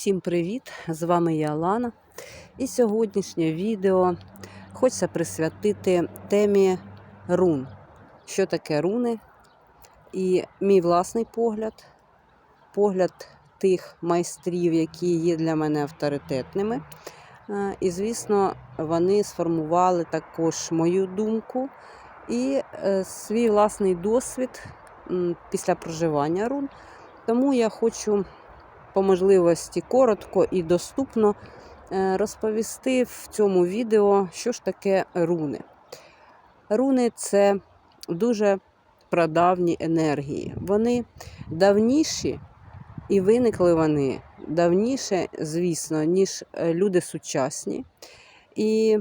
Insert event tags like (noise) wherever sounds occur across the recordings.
Всім привіт! З вами я Алана. І сьогоднішнє відео хочеться присвятити темі рун. Що таке руни? І мій власний погляд, погляд тих майстрів, які є для мене авторитетними. Е, І, звісно, вони сформували також мою думку і е, свій власний досвід після проживання рун. Тому я хочу по можливості коротко і доступно е, розповісти в цьому відео, що ж таке руни. Руни це дуже прадавні енергії. Вони давніші і виникли вони давніше, звісно, ніж е, люди сучасні і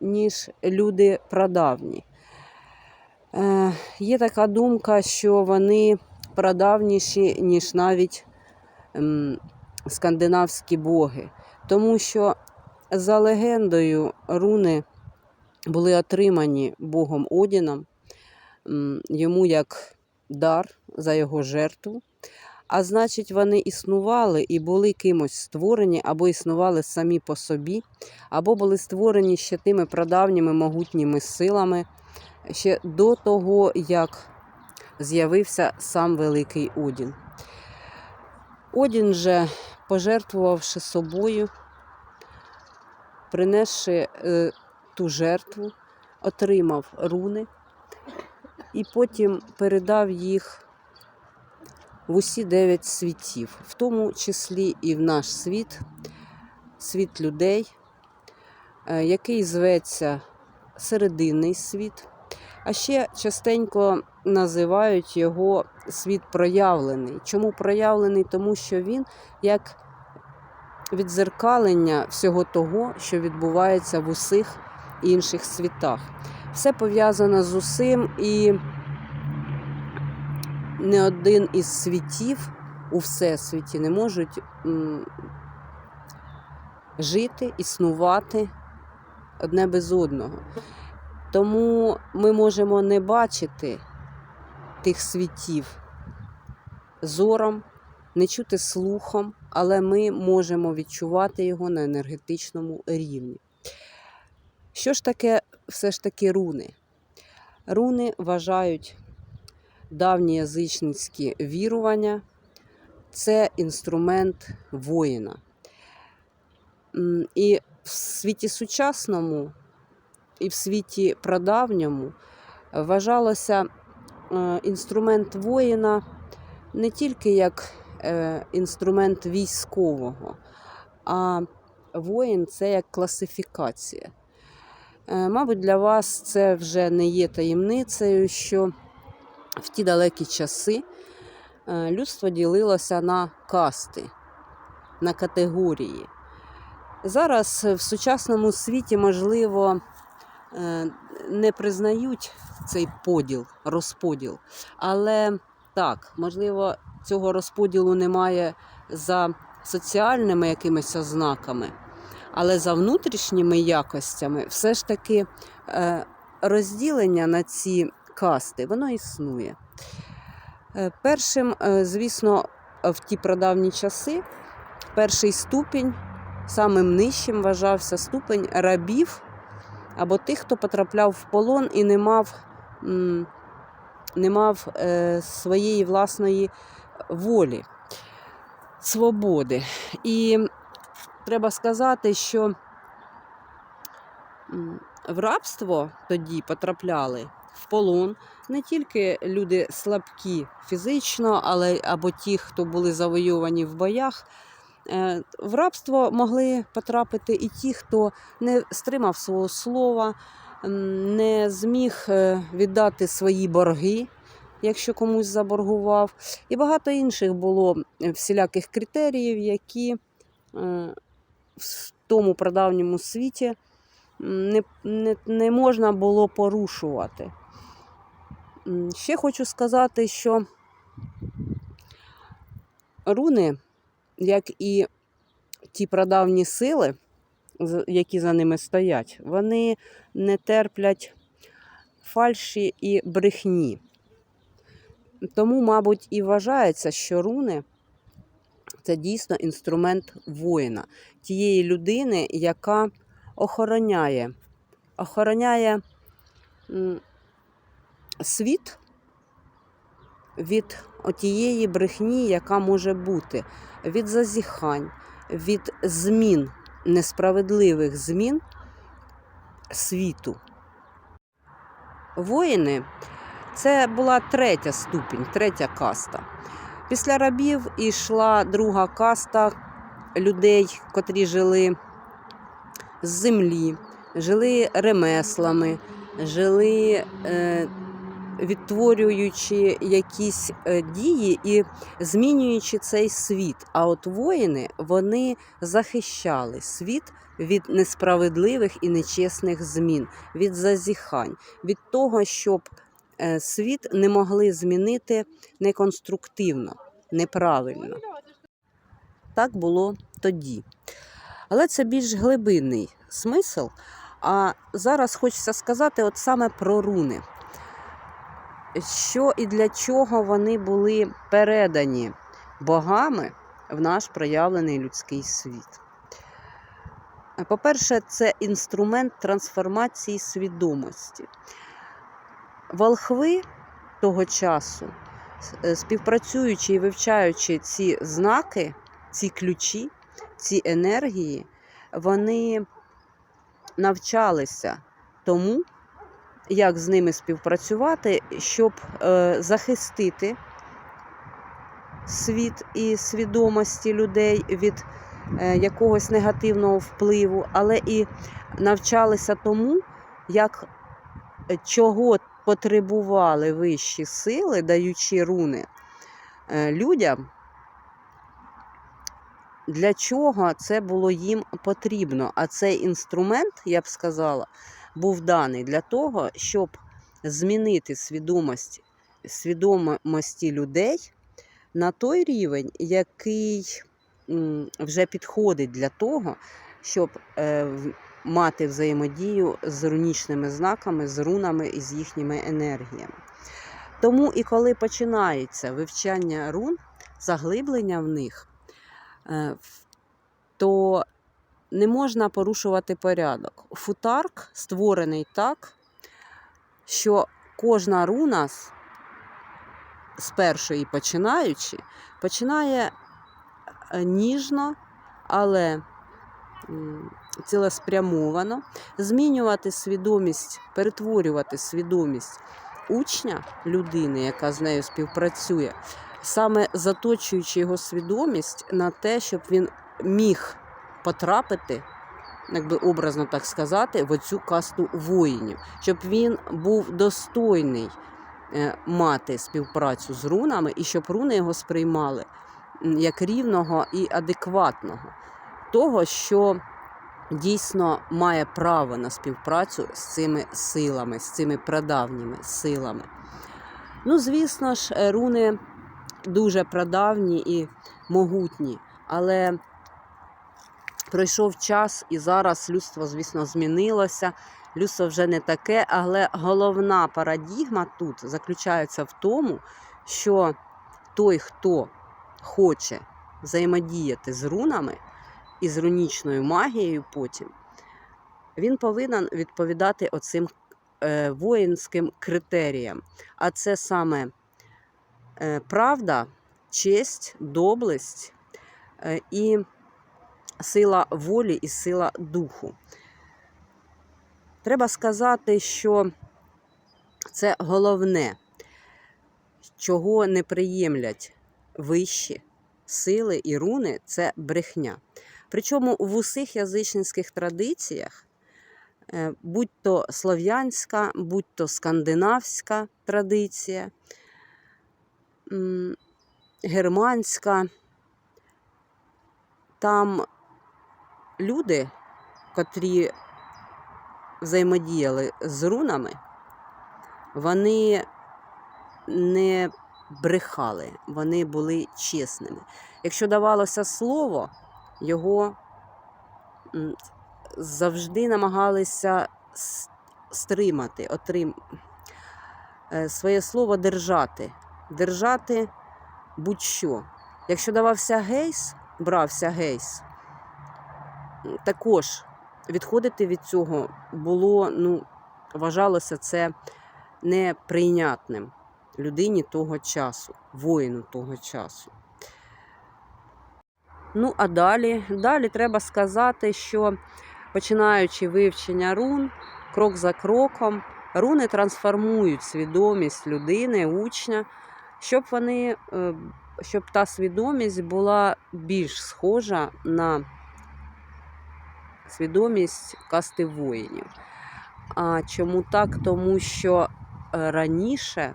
ніж люди прадавні. Е, Є така думка, що вони прадавніші, ніж навіть скандинавські боги. Тому що за легендою руни були отримані Богом Одіном, йому як дар за його жертву. А значить, вони існували і були кимось створені, або існували самі по собі, або були створені ще тими прадавніми могутніми силами ще до того, як з'явився сам Великий Одін. Одін же, пожертвувавши собою, принесши е, ту жертву, отримав руни і потім передав їх в усі дев'ять світів, в тому числі і в наш світ, світ людей, е, який зветься серединний світ. А ще частенько називають його світ проявлений. Чому проявлений? Тому що він як відзеркалення всього того, що відбувається в усіх інших світах. Все пов'язано з усім, і не один із світів у всесвіті не можуть жити, існувати одне без одного. Тому ми можемо не бачити тих світів зором, не чути слухом, але ми можемо відчувати його на енергетичному рівні. Що ж таке все ж таки руни? Руни вважають давні язичницькі вірування, це інструмент воїна. І в світі сучасному і в світі прадавньому вважалося інструмент воїна не тільки як е, інструмент військового, а воїн це як класифікація. Е, Мабуть, для вас це вже не є таємницею, що в ті далекі часи е, людство ділилося на касти, на категорії. Зараз в сучасному світі, можливо, е, не признають цей поділ, розподіл. Але так, можливо, цього розподілу немає за соціальними якимись ознаками, але за внутрішніми якостями все ж таки е, розділення на ці касти, воно існує. Е, Першим, е, звісно, в ті прадавні часи перший ступінь, самим нижчим вважався ступень рабів або тих, хто потрапляв в полон і не мав, не мав е, своєї власної волі, свободи. І треба сказати, що в рабство тоді потрапляли в полон не тільки люди слабкі фізично, але або ті, хто були завойовані в боях. Е, В рабство могли потрапити і ті, хто не стримав свого слова, не зміг е, віддати свої борги, якщо комусь заборгував. І багато інших було всіляких критеріїв, які е, в тому прадавньому світі не, не, не можна було порушувати. Ще хочу сказати, що руни, як і ті прадавні сили, які за ними стоять, вони не терплять фальші і брехні. Тому, мабуть, і вважається, що руни це дійсно інструмент воїна, тієї людини, яка охороняє, охороняє світ від отієї брехні, яка може бути, від зазіхань, від змін, несправедливих змін світу. Воїни це була третя ступінь, третя каста. Після рабів йшла друга каста людей, котрі жили з землі, жили ремеслами, жили е, відтворюючи якісь е, дії і змінюючи цей світ. А от воїни вони захищали світ від несправедливих і нечесних змін, від зазіхань, від того, щоб е, світ не могли змінити неконструктивно, неправильно. Так було тоді. Але це більш глибинний смисл. А зараз хочеться сказати от саме про руни. Що і для чого вони були передані богами в наш проявлений людський світ. По-перше, це інструмент трансформації свідомості. Волхви того часу, е, співпрацюючи і вивчаючи ці знаки, ці ключі, ці енергії, вони навчалися тому, як з ними співпрацювати, щоб е, захистити світ і свідомості людей від е, якогось негативного впливу, але і навчалися тому, як е, чого потребували вищі сили, даючи руни людям. Для чого це було їм потрібно? А цей інструмент, я б сказала, був даний для того, щоб змінити свідомість, свідомості людей на той рівень, який вже підходить для того, щоб е, мати взаємодію з рунічними знаками, з рунами і з їхніми енергіями. Тому і коли починається вивчання рун, заглиблення в них, е, то не можна порушувати порядок. Футарк створений так, що кожна руна з- першої починаючи, починає е, ніжно, але цілеспрямовано змінювати свідомість, перетворювати свідомість учня людини, яка з нею співпрацює, саме заточуючи його свідомість на те, щоб він міг потрапити, якби образно так сказати, в оцю касту воїнів, щоб він був достойний е, мати співпрацю з рунами і щоб руни його сприймали як рівного і адекватного, того, що дійсно має право на співпрацю з цими силами, з цими прадавніми силами. Ну, звісно ж, е, руни дуже прадавні і могутні, але пройшов час, і зараз людство, звісно, змінилося. Людство вже не таке, але головна парадігма тут заключається в тому, що той, хто хоче взаємодіяти з рунами і з рунічною магією потім, він повинен відповідати оцим е, воїнським критеріям. А це саме е, правда, честь, доблесть е, і сила волі і сила духу. Треба сказати, що це головне, чого не приємлять вищі сили і руни це брехня. Причому в усіх язичницьких традиціях, е, будь то слов'янська, будь то скандинавська традиція, германська, там люди, котрі взаємодіяли з рунами, вони не брехали, вони були чесними. Якщо давалося слово, його завжди намагалися стримати, отрим... е, своє слово держати, держати будь-що. Якщо давався гейс, брався гейс, також відходити від цього було, ну, вважалося це неприйнятним людині того часу, воїну того часу. Ну, а далі, далі треба сказати, що починаючи вивчення рун, крок за кроком, руни трансформують свідомість людини, учня, щоб вони, е, щоб та свідомість була більш схожа на свідомість касти воїнів. А чому так? Тому що е, раніше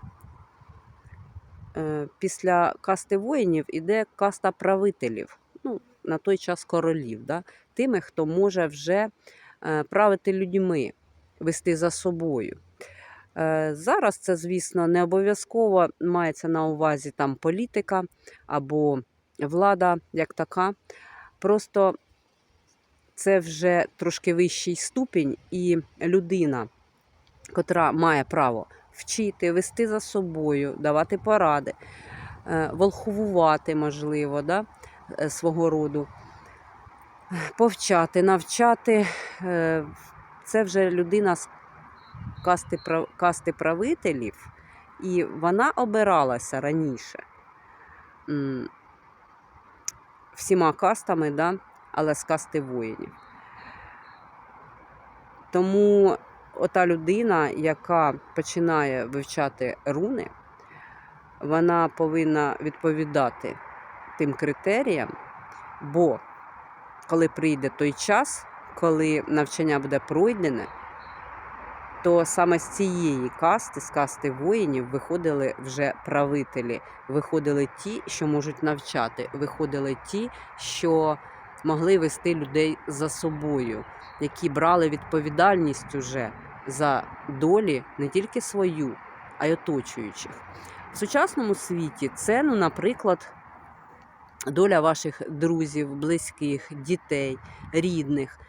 е, після касти воїнів іде каста правителів, ну, на той час королів, да? тими, хто може вже е, правити людьми, вести за собою. Зараз це, звісно, не обов'язково мається на увазі там політика або влада як така. Просто це вже трошки вищий ступінь, і людина, котра має право вчити, вести за собою, давати поради, е, волхвувати, можливо, да, е, свого роду, повчати, навчати. е, Це вже людина з касти, касти правителів, і вона обиралася раніше всіма кастами, да, але з касти воїнів. Тому ота людина, яка починає вивчати руни, вона повинна відповідати тим критеріям, бо коли прийде той час, коли навчання буде пройдене, то саме з цієї касти, з касти воїнів, виходили вже правителі, виходили ті, що можуть навчати, виходили ті, що могли вести людей за собою, які брали відповідальність уже за долі не тільки свою, а й оточуючих. В сучасному світі це, ну, наприклад, доля ваших друзів, близьких, дітей, рідних,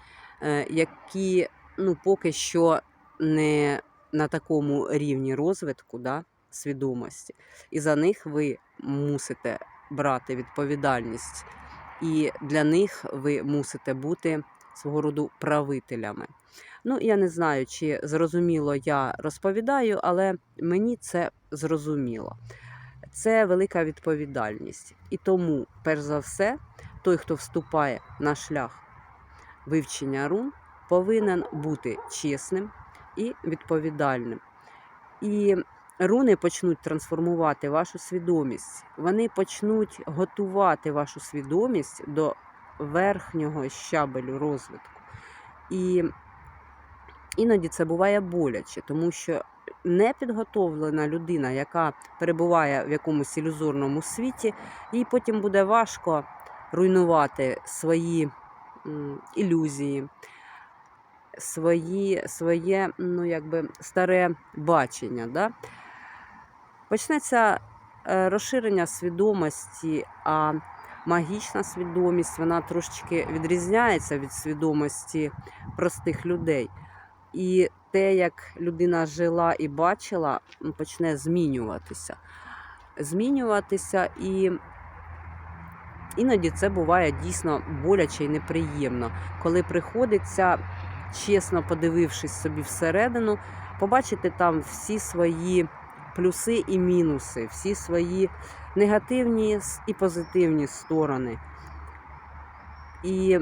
е, які ну, поки що не на такому рівні розвитку да, свідомості, і за них ви мусите брати відповідальність, і для них ви мусите бути свого роду правителями. Ну, я не знаю, чи зрозуміло я розповідаю, але мені це зрозуміло. Це велика відповідальність. І тому, перш за все, той, хто вступає на шлях вивчення рун, повинен бути чесним і відповідальним. І руни почнуть трансформувати вашу свідомість. Вони почнуть готувати вашу свідомість до верхнього щабелю розвитку. І іноді це буває боляче, тому що непідготовлена людина, яка перебуває в якомусь ілюзорному світі, їй потім буде важко руйнувати свої ілюзії, свої, своє ну, якби, старе бачення. Да? Почнеться е, розширення свідомості, а магічна свідомість вона трошечки відрізняється від свідомості простих людей. І те, як людина жила і бачила, почне змінюватися. Змінюватися і іноді це буває дійсно боляче і неприємно, коли приходиться, чесно подивившись собі всередину, побачити там всі свої плюси і мінуси, всі свої негативні і позитивні сторони. І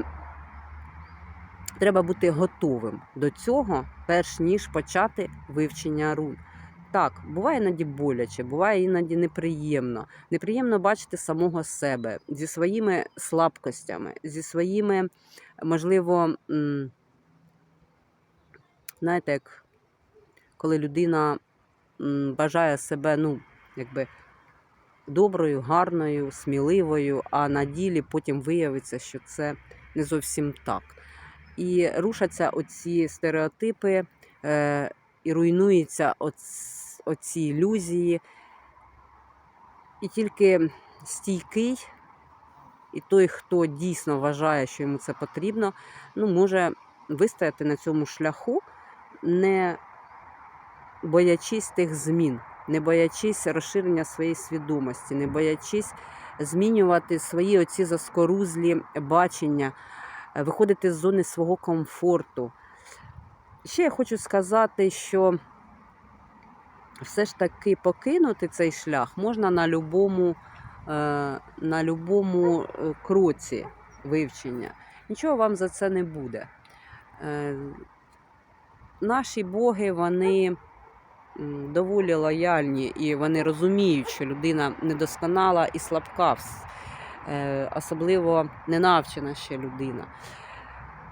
треба бути готовим до цього, перш ніж почати вивчення рун. Так, буває іноді боляче, буває іноді неприємно. Неприємно бачити самого себе зі своїми слабкостями, зі своїми, можливо, знаєте, як коли людина бажає себе, ну, якби доброю, гарною, сміливою, а на ділі потім виявиться, що це не зовсім так. І рушаться оці стереотипи, е, і руйнуються оц- оці ілюзії. І тільки стійкий, і той, хто дійсно вважає, що йому це потрібно, ну, може вистояти на цьому шляху, не боячись тих змін, не боячись розширення своєї свідомості, не боячись змінювати свої оці заскорузлі бачення, е, виходити з зони свого комфорту. Ще я хочу сказати, що все ж таки покинути цей шлях можна на любому, е, на любому е, кроці вивчення. Нічого вам за це не буде. Наші боги, вони доволі лояльні і вони розуміють, що людина недосконала і слабка, е, особливо ненавчена ще людина.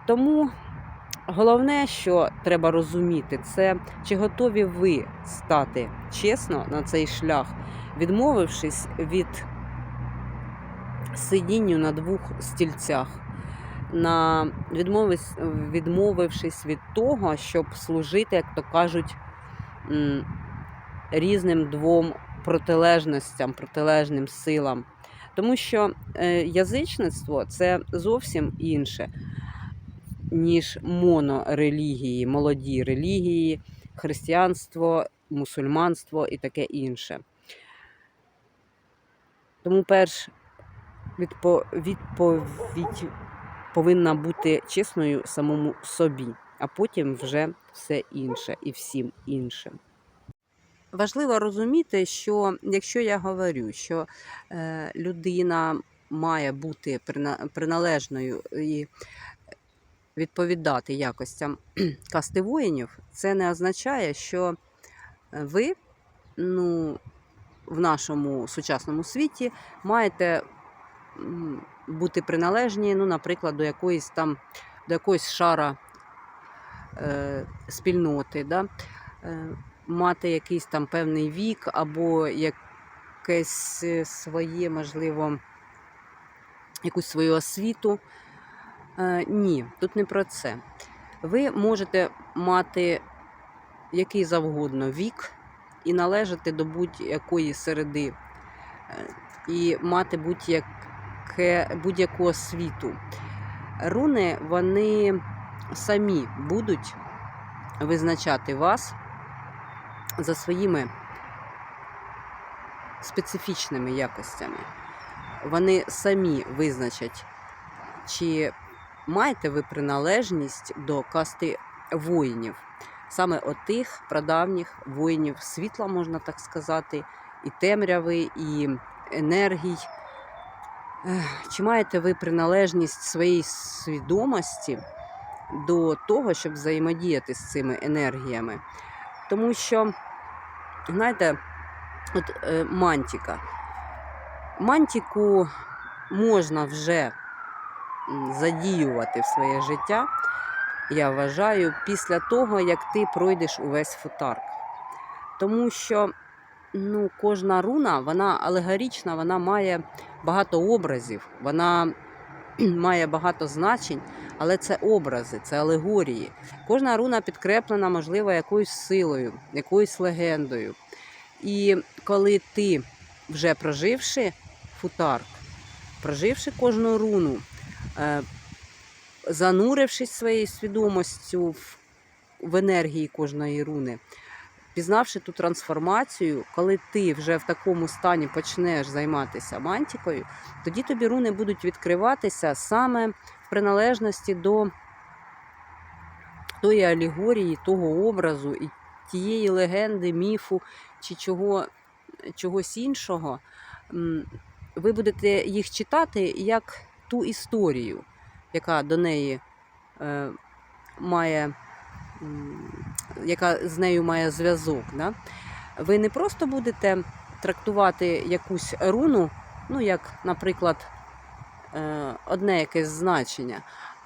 Тому головне, що треба розуміти, це чи готові ви стати чесно на цей шлях, відмовившись від сидінню на двох стільцях, на відмовившись, від того, щоб служити, як то кажуть, різним двом протилежностям, протилежним силам. Тому що е, язичництво це зовсім інше, ніж монорелігії, молоді релігії, християнство, мусульманство і таке інше. Тому перш відпо, відповідь повинна бути чесною самому собі, а потім вже все інше і всім іншим. Важливо розуміти, що якщо я говорю, що е, людина має бути приналежною і відповідати якостям (clears throat) касти воїнів, це не означає, що ви ну, в нашому сучасному світі маєте бути приналежні, ну, наприклад, до якоїсь там до якоїсь шара спільноти, да? е, мати якийсь там певний вік або якесь е, своє, можливо, якусь свою освіту. Е, ні, тут не про це. Ви можете мати який завгодно вік і належати до будь-якої середи, е, і мати будь-яку освіту. Руни вони самі будуть визначати вас за своїми специфічними якостями. Вони самі визначать, чи маєте ви приналежність до касти воїнів, саме отих прадавніх воїнів світла, можна так сказати, і темряви, і енергій. Чи маєте ви приналежність своєї свідомості до того, щоб взаємодіяти з цими енергіями? Тому що, знаєте, от е, мантіка. Мантіку можна вже задіювати в своє життя, я вважаю, після того, як ти пройдеш увесь футар. Тому що ну, кожна руна, вона алегорічна, вона має багато образів, вона має багато значень, але це образи, це алегорії. Кожна руна підкреплена, можливо, якоюсь силою, якоюсь легендою. І коли ти вже проживши футарк, проживши кожну руну, е, занурившись своєю свідомістю в, в енергії кожної руни, пізнавши ту трансформацію, коли ти вже в такому стані почнеш займатися мантікою, тоді тобі руни будуть відкриватися саме в приналежності до тої алегорії, того образу і тієї легенди, міфу чи чого, чогось іншого. Ви будете їх читати як ту історію, яка до неї е, має, яка з нею має зв'язок. Да? Ви не просто будете трактувати якусь руну, ну як, наприклад, е, одне якесь значення,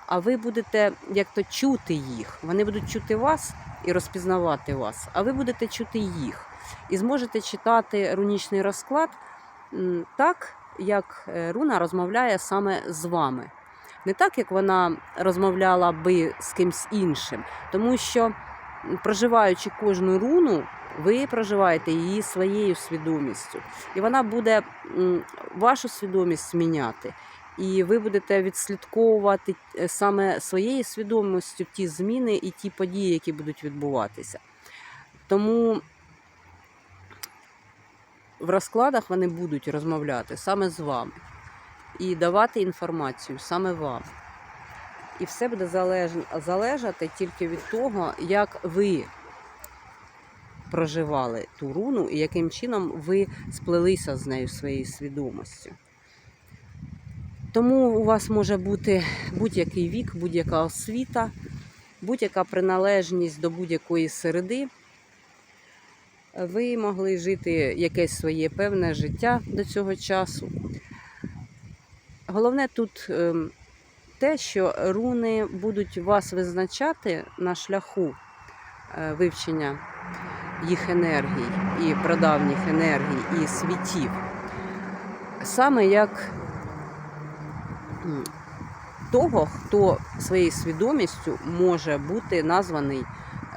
а ви будете як то чути їх. Вони будуть чути вас і розпізнавати вас, а ви будете чути їх. І зможете читати рунічний розклад так, як е, руна розмовляє саме з вами. Не так, як вона розмовляла би з кимсь іншим. Тому що, проживаючи кожну руну, ви проживаєте її своєю свідомістю. І вона буде вашу свідомість зміняти. І ви будете відслідковувати е, саме своєю свідомістю ті зміни і ті події, які будуть відбуватися. Тому в розкладах вони будуть розмовляти саме з вами і давати інформацію саме вам. І все буде залежати тільки від того, як ви проживали ту руну і яким чином ви сплелися з нею своєю свідомістю. Тому у вас може бути будь-який вік, будь-яка освіта, будь-яка приналежність до будь-якої середи. Ви могли жити якесь своє певне життя до цього часу. Головне тут ем, те, що руни будуть вас визначати на шляху е, вивчення їх енергій і прадавніх енергій і світів. Саме як того, хто своєю свідомістю може бути названий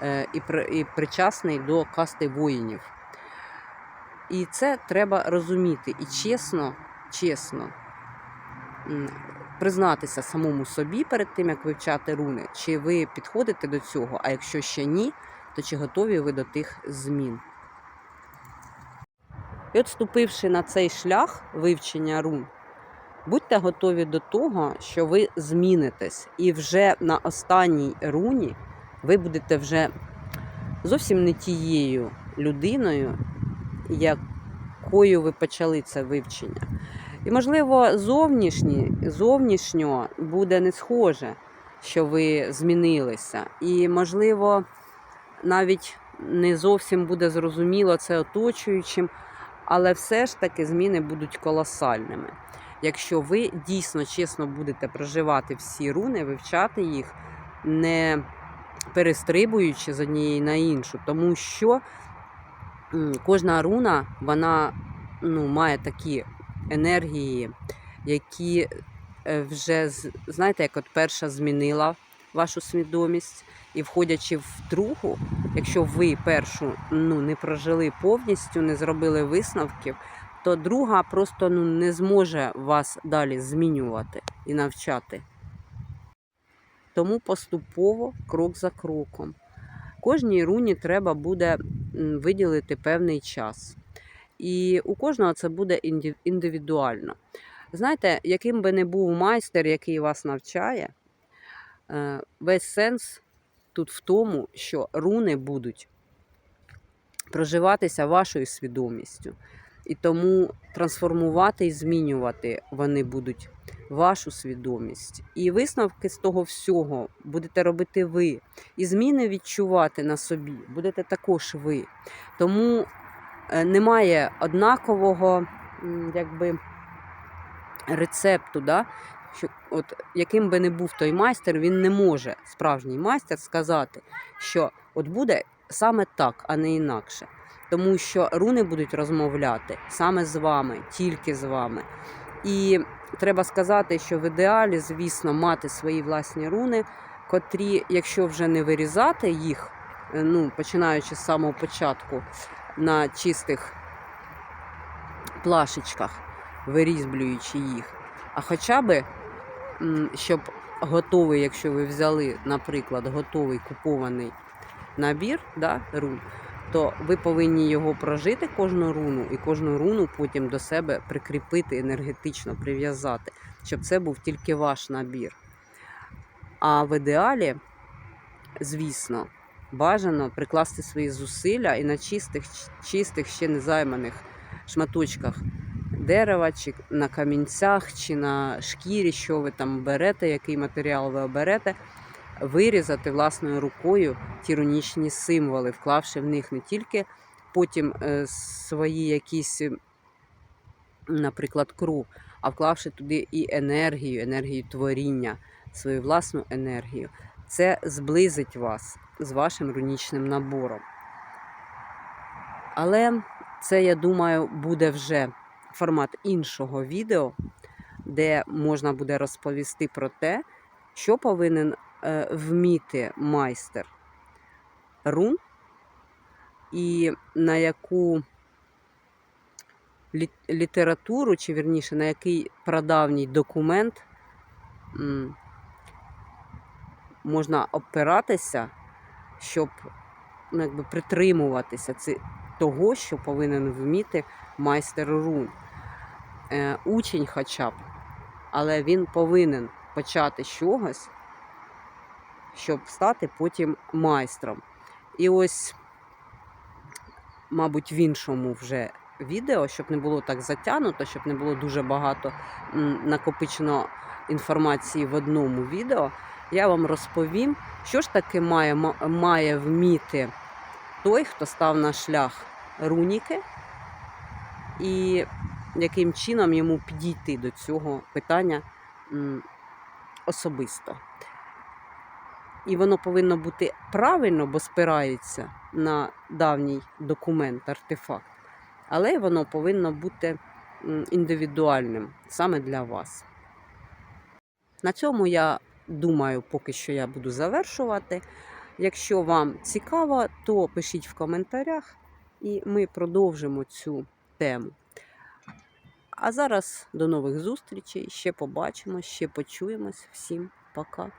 е, і, при- і причасний до касти воїнів. І це треба розуміти і чесно, чесно признатися самому собі перед тим, як вивчати руни, чи ви підходите до цього, а якщо ще ні, то чи готові ви до тих змін. І от вступивши на цей шлях вивчення рун, будьте готові до того, що ви змінитесь. І вже на останній руні ви будете вже зовсім не тією людиною, якою ви почали це вивчення. І, можливо, зовнішні, зовнішньо буде не схоже, що ви змінилися. І, можливо, навіть не зовсім буде зрозуміло це оточуючим, але все ж таки зміни будуть колосальними. Якщо ви дійсно чесно будете проживати всі руни, вивчати їх, не перестрибуючи з однієї на іншу, тому що кожна руна вона ну, має такі енергії, які е, вже знаєте, як от перша змінила вашу свідомість, і входячи в другу, якщо ви першу ну, не прожили повністю, не зробили висновків, то друга просто ну, не зможе вас далі змінювати і навчати. Тому поступово, крок за кроком. Кожній руні треба буде виділити певний час. І у кожного це буде індивідуально. Знаєте, яким би не був майстер, який вас навчає, е, весь сенс тут в тому, що руни будуть проживатися вашою свідомістю. І тому трансформувати і змінювати вони будуть вашу свідомість. І висновки з того всього будете робити ви. І зміни відчувати на собі будете також ви. Тому немає однакового якби, рецепту. Да? Що, от, яким би не був той майстер, він не може, справжній майстер, сказати, що от буде саме так, а не інакше. Тому що руни будуть розмовляти саме з вами, тільки з вами. І треба сказати, що в ідеалі, звісно, мати свої власні руни, котрі, якщо вже не вирізати їх, е, ну, починаючи з самого початку на чистих плашечках, вирізблюючи їх, а хоча би, щоб готовий, якщо ви взяли, наприклад, готовий купований набір да, рун, то ви повинні його прожити кожну руну і кожну руну потім до себе прикріпити енергетично, прив'язати, щоб це був тільки ваш набір. А в ідеалі, звісно, бажано прикласти свої зусилля і на чистих, чистих ще не займаних шматочках дерева, чи на камінцях, чи на шкірі, що ви там берете, який матеріал ви оберете, вирізати власною рукою ті рунічні символи, вклавши в них не тільки потім е, свої якісь, е, наприклад, кров, а вклавши туди і енергію, енергію творіння, свою власну енергію. Це зблизить вас з вашим рунічним набором. Але це, я думаю, буде вже формат іншого відео, де можна буде розповісти про те, що повинен е, вміти майстер рун, і на яку лі- літературу, чи вірніше, на який прадавній документ можна опиратися, щоб ну, якби, притримуватися того, що повинен вміти майстер рун. Е, Учень хоча б, але він повинен почати з чогось, щоб стати потім майстром. І ось, мабуть, в іншому вже відео, щоб не було так затягнуто, щоб не було дуже багато накопичено інформації в одному відео, я вам розповім, що ж таки має, має вміти той, хто став на шлях руніки, і яким чином йому підійти до цього питання особисто. І воно повинно бути правильно, бо спирається на давній документ, артефакт, але воно повинно бути індивідуальним саме для вас. На цьому я думаю, поки що я буду завершувати. Якщо вам цікаво, то пишіть в коментарях, і ми продовжимо цю тему. А зараз до нових зустрічей. Ще побачимо, ще почуємось. Всім пока.